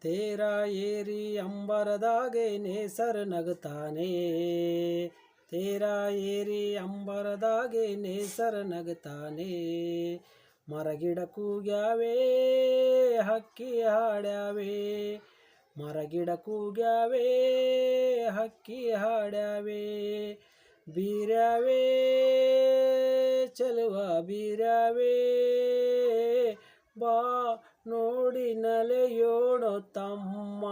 ತೇರ ಏರಿ ಅಂಬರದಾಗೆ ನೇಸರ ನಗತಾನೆ ತೇರ ಏರಿ ಅಂಬರದಾಗೆ ನೇಸರ ನಗತಾನೆ ಮರಗಿಡ ಕೂಗ್ಯಾವೆ, ಹಕ್ಕಿ ಹಾಡ್ಯಾವೆ. ಮರಗಿಡ ಕೂಗ್ಯಾವೆ, ಹಕ್ಕಿ ಹಾಡ್ಯಾವೆ. ಬೀರ್ಯಾವೆ, ಚಲುವ ಬೀರ್ಯಾವೆ. ಬಾ ನೋಡಿ ನಲೆಯೋಣ ತಮ್ಮ.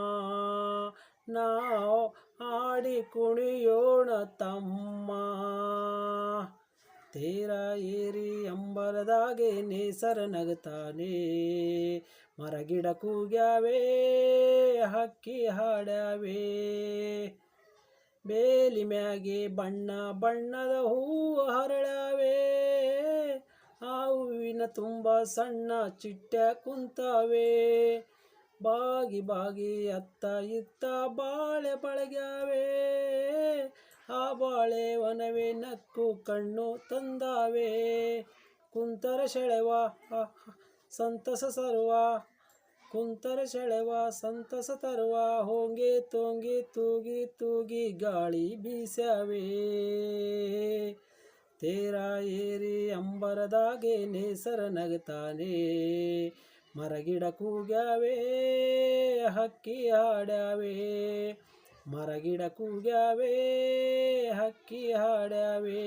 ನಾವು ಆಡಿ ಕುಣಿಯೋಣ ತಮ್ಮ. ತೀರ ಏರಿ ಅಂಬರದಾಗೆ ನೇಸರ ನಗುತ್ತಾನೆ. ಮರಗಿಡ ಕೂಗ್ಯಾವೇ, ಹಕ್ಕಿ ಹಾಡ್ಯಾವೆ. ಬೇಲಿ ಮ್ಯಾಗೆ ಬಣ್ಣ ಬಣ್ಣದ ಹೂವು ಹೂವಿನ ತುಂಬ ಸಣ್ಣ ಚಿಟ್ಟೆ ಕುಂತಾವೆ. ಬಾಗಿ ಬಾಗಿ ಅತ್ತ ಇತ್ತ ಬಾಳೆ ಬಳಗ್ಯಾವೆ. ಆ ಬಾಳೆ ಒನವೆ ನಕ್ಕು ಕಣ್ಣು ತಂದಾವೆ. ಕುಂತರ ಸೆಳೆವ ಸಂತಸ ಸರುವ ಕುಂತರ ಸೆಳೆವ, ಸಂತಸ ತರುವ. ಹೋಂಗೆ ತೋಂಗಿ ತೂಗಿ ತೂಗಿ ಗಾಳಿ ಬೀಸ್ಯಾವೆ. ತೇರ ಏರಿ ಅಂಬರದಾಗೆ ನೇಸರ ನಗತಾನೆ ಮರಗಿಡ ಕೂಗ್ಯಾವೆ ಹಕ್ಕಿ ಹಾಡ್ಯಾವೆ. ಮರಗಿಡ ಕೂಗ್ಯಾವೆ ಹಕ್ಕಿ ಹಾಡ್ಯಾವೆ.